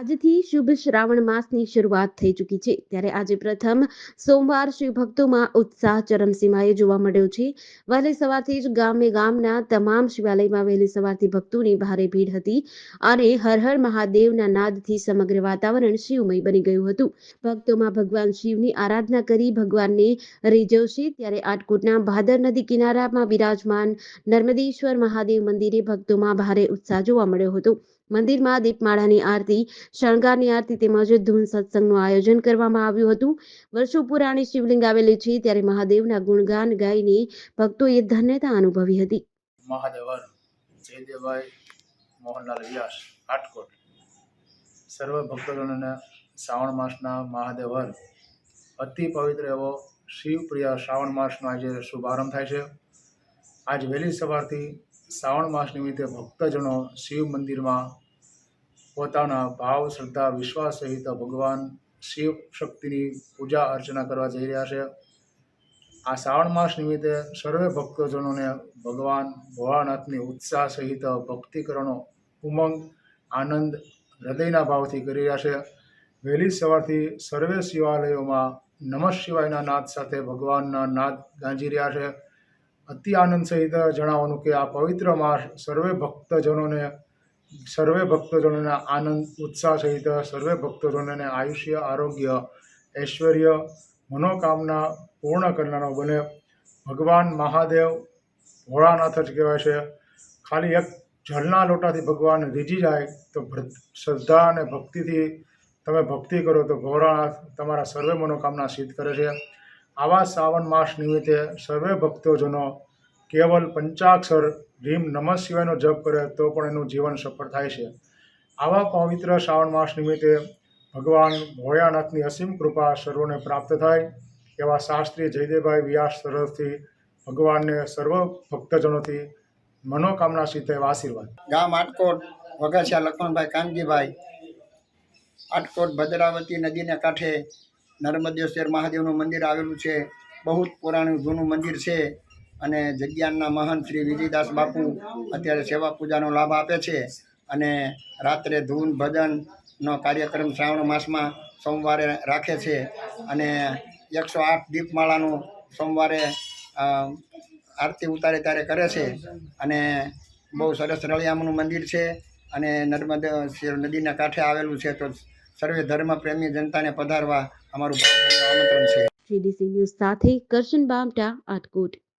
આજથી શુભ શ્રાવણ માસની શરૂઆત થઈ ચૂકી છે. ત્યારે આજે પ્રથમ સોમવાર શિવ ઉત્સાહ ચરમસીમાએ જોવા મળ્યો છે. વહેલી સવારથી જ ગામે ગામના તમામ શિવાલયમાં વહેલી સવારથી ભક્તોની ભારે ભીડ હતી અને હર હર મહાદેવના નાદથી સમગ્ર વાતાવરણ શિવમય બની ગયું હતું. ભક્તોમાં ભગવાન શિવની આરાધના કરી ભગવાનને રીઝવશે ત્યારે આટકોટના ભાદર નદી કિનારામાં બિરાજમાન નર્મદેશ્વર મહાદેવ મંદિરે ભક્તોમાં ભારે ઉત્સાહ જોવા મળ્યો હતો. મંદિરમાં દીપમાળાની આરતી, શણગારની આરતી તેમજ ધૂન સત્સંગનું આયોજન કરવામાં આવ્યું હતું. વર્ષો પુરાણી શિવલિંગ આવેલી છે ત્યારે મહાદેવના ગુણગાન ગાઈને ભક્તોએ ધન્યતા અનુભવી હતી. મહાદેવર જયદેવભાઈ મોહનલાલ વ્યાસ રાજકોટ સર્વ ભક્તજનોને શ્રાવણ માસના મહાદેવર અતિ પવિત્ર એવો શિવપ્રિય શ્રાવણ માસનો આજે શુભારંભ થાય છે. આજ વહેલી સવારથી શ્રાવણ માસ નિમિત્તે ભક્તજનો શિવ મંદિરમાં પોતાના ભાવ, શ્રદ્ધા, વિશ્વાસ સહિત ભગવાન શિવ શક્તિની પૂજા અર્ચના કરવા જઈ રહ્યા છે. આ શ્રાવણ માસ નિમિત્તે સર્વે ભક્તજનોને ભગવાન ભોળાનાથની ઉત્સાહ સહિત ભક્તિ કરવાનો ઉમંગ, આનંદ, હૃદયના ભાવથી કરી રહ્યા છે. વહેલી સવારથી સર્વે શિવાલયોમાં નમઃ શિવાયના નાદ સાથે ભગવાનના નાદ ગાંજી રહ્યા છે. અતિ આનંદ સહિત જણાવવાનું કે આ પવિત્ર માસ સર્વે ભક્તજનોને સર્વે ભક્તજનોને આનંદ, ઉત્સાહ સહિત સર્વે ભક્તજનોને આયુષ્ય, આરોગ્ય, ઐશ્વર્ય, મનોકામના પૂર્ણ કરનારો બને. ભગવાન મહાદેવ ભોળાનાથ જ કહેવાય છે. ખાલી એક જળના લોટાથી ભગવાન રીજી જાય તો શ્રદ્ધા અને ભક્તિથી તમે ભક્તિ કરો તો ભોળાનાથ તમારા સર્વે મનોકામના સિદ્ધ કરે છે. આવા શ્રાવણ માસ નિમિત્તે સર્વે ભક્તોજનો કેવલ પંચાક્ષર ભીમ નમઃ શિવાયનો જપ કરે તો પણ એનું જીવન સફળ થાય છે. આવા પવિત્ર શ્રાવણ માસ નિમિત્તે ભગવાન ભોયાનાથની અસીમ કૃપા સર્વોને પ્રાપ્ત થાય. એવા શાસ્ત્રી જયદેવભાઈ વ્યાસ તરફથી ભગવાનને સર્વ ભક્તજનોથી મનોકામના સિદ્ધ એવા આશીર્વાદ. ગામ આટકોટ વગાસિયા લખમણભાઈ કાનજીભાઈ આટકોટ, ભદ્રાવતી નદીના કાંઠે નર્મદેશ્વર મહાદેવનું મંદિર આવેલું છે. બહુ જ પુરાણું જૂનું મંદિર છે અને જગ્યાના મહંત શ્રી વિજયદાસ બાપુ અત્યારે સેવા પૂજાનો લાભ આપે છે અને રાત્રે ધૂન ભજનનો કાર્યક્રમ શ્રાવણ માસમાં સોમવારે રાખે છે અને એકસો આઠ દીપમાળાનું સોમવારે આરતી ઉતારે ત્યારે કરે છે અને બહુ સરસ રળિયામનું મંદિર છે અને નર્મદા નદીના કાંઠે આવેલું છે તો સર્વે ધર્મ પ્રેમી જનતાને પધારવા અમારું આમંત્રણ છે. જીડીસી ન્યૂઝ સાથે કરશન બામટા આટકોટ.